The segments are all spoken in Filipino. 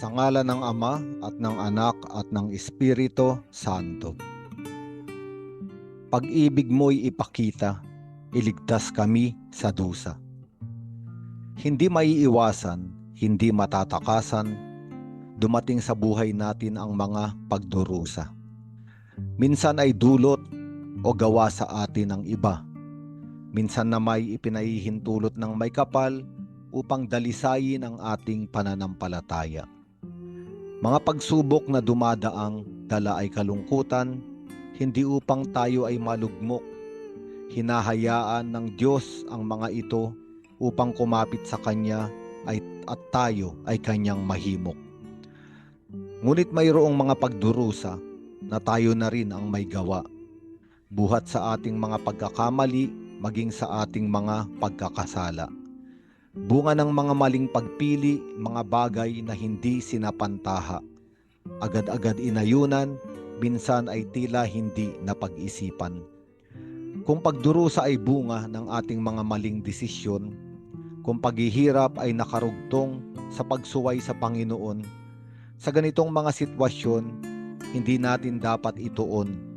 Sa ngala ng Ama at ng Anak at ng Espiritu Santo. Pag-ibig mo'y ipakita, iligtas kami sa dusa. Hindi maiiwasan, hindi matatakasan, dumating sa buhay natin ang mga pagdurusa. Minsan ay dulot o gawa sa atin ng iba. Minsan na may ipinahihintulot ng may kapal upang dalisayin ang ating pananampalataya. Mga pagsubok na dumadaang dala ay kalungkutan, hindi upang tayo ay malugmok. Hinahayaan ng Diyos ang mga ito upang kumapit sa Kanya ay, at tayo ay Kanyang mahimok. Ngunit mayroong mga pagdurusa na tayo na rin ang may gawa. Buhat sa ating mga pagkakamali, maging sa ating mga pagkakasala. Bunga ng mga maling pagpili, mga bagay na hindi sinapantaha. Agad-agad inayunan, minsan ay tila hindi napag-isipan. Kung pagdurusa ay bunga ng ating mga maling desisyon, kung paghihirap ay nakarugtong sa pagsuway sa Panginoon, sa ganitong mga sitwasyon, hindi natin dapat ituon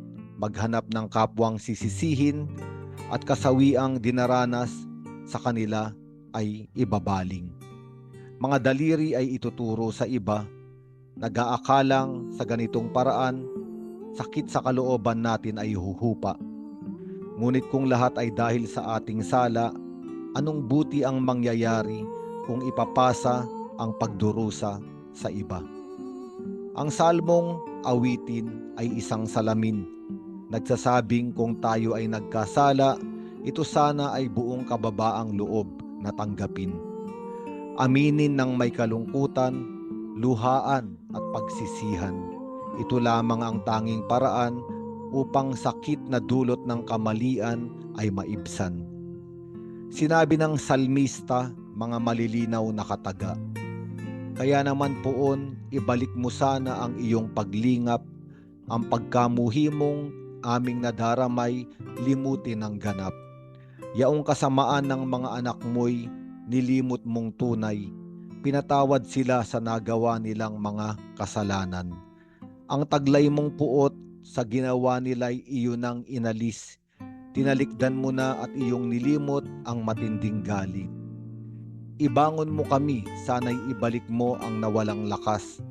maghanap ng kapwang sisisihin at kasawiang dinaranas sa kanila ay ibabaling. Mga daliri ay ituturo sa iba, nag-aakalang sa ganitong paraan, sakit sa kalooban natin ay huhupa. Ngunit kung lahat ay dahil sa ating sala, anong buti ang mangyayari kung ipapasa ang pagdurusa sa iba? Ang salmong awitin ay isang salamin nagsasabing kung tayo ay nagkasala, ito sana ay buong kababaang loob na tanggapin. Aminin ng may kalungkutan, luhaan at pagsisihan. Ito lamang ang tanging paraan upang sakit na dulot ng kamalian ay maibsan. Sinabi ng salmista, mga malilinaw na kataga. Kaya naman poon, ibalik mo sana ang iyong paglingap, ang pagkamuhi mong aming nadaramay limutin ng ganap. Yaong kasamaan ng mga anak mo'y nilimot mong tunay. Pinatawad sila sa nagawa nilang mga kasalanan. Ang taglay mong puot sa ginawa nila'y iyo nang inalis. Tinalikdan mo na at iyong nilimot ang matinding galit. Ibangon mo kami, sana'y ibalik mo ang nawalang lakas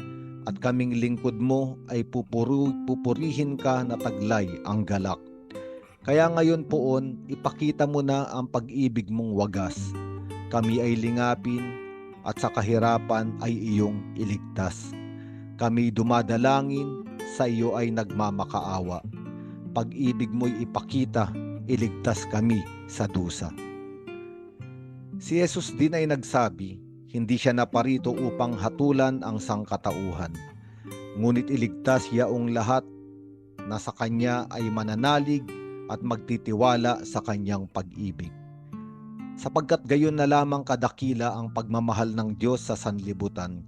at kaming lingkod mo ay pupuru, pupurihin ka na taglay ang galak. Kaya ngayon poon, ipakita mo na ang pag-ibig mong wagas. Kami ay lingapin at sa kahirapan ay iyong iligtas. Kami dumadalangin, sa iyo ay nagmamakaawa. Pag-ibig mo'y ipakita, iligtas kami sa dusa. Si Jesus din ay nagsabi, hindi siya naparito upang hatulan ang sangkatauhan. Ngunit iligtas yaong lahat na sa kanya ay mananalig at magtitiwala sa kanyang pag-ibig. Sapagkat gayon na lamang kadakila ang pagmamahal ng Diyos sa sanlibutan,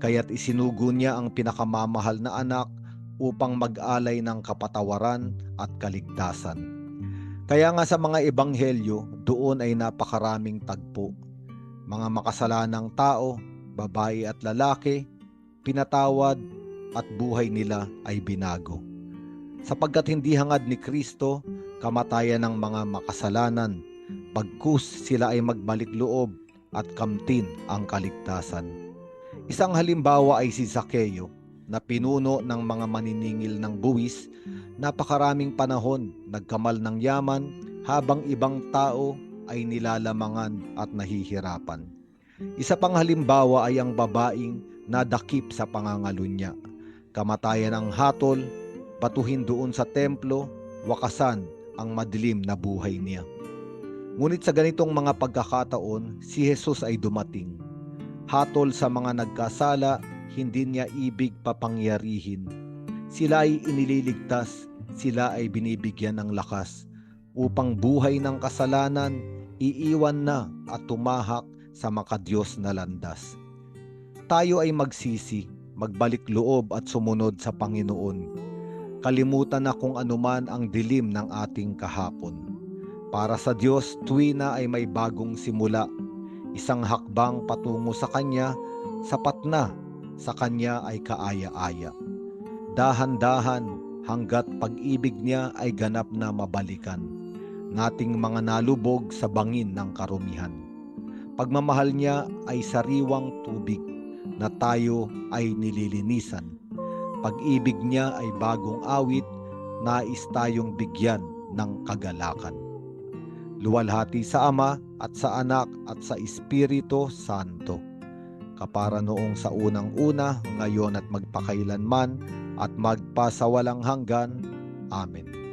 kaya't isinugo niya ang pinakamamahal na anak upang mag-alay ng kapatawaran at kaligtasan. Kaya nga sa mga ebanghelyo, doon ay napakaraming tagpo mga makasalanang tao, babae at lalaki, pinatawad at buhay nila ay binago. Sapagkat hindi hangad ni Kristo kamatayan ng mga makasalanan, pagkus sila ay magbalik loob at kamtin ang kaligtasan. Isang halimbawa ay si Zakeo na pinuno ng mga maniningil ng buwis, napakaraming panahon nagkamal ng yaman habang ibang tao ay nilalamangan at nahihirapan. Isa pang halimbawa ay ang babaeng nadakip sa pangangalunya. Kamatayan ng hatol, batuhin doon sa templo, wakasan ang madilim na buhay niya. Ngunit sa ganitong mga pagkakataon, si Jesus ay dumating. Hatol sa mga nagkasala, hindi niya ibig papangyarihin. Sila ay inililigtas, sila ay binibigyan ng lakas upang buhay ng kasalanan iiwan na at tumahak sa makadiyos na landas. Tayo ay magsisi, magbalik loob at sumunod sa Panginoon. Kalimutan na kung anuman ang dilim ng ating kahapon. Para sa Diyos, tuwina ay may bagong simula. Isang hakbang patungo sa Kanya, sapat na sa Kanya ay kaaya-aya. Dahan-dahan hanggat pag-ibig niya ay ganap na mabalikan, nating mga nalubog sa bangin ng karumihan. Pagmamahal niya ay sariwang tubig na tayo ay nililinisan. Pag-ibig niya ay bagong awit, nais tayong bigyan ng kagalakan. Luwalhati sa Ama at sa Anak at sa Espiritu Santo. Kapara noong sa unang-una, ngayon at magpakailanman, at magpasawalang hanggan. Amen.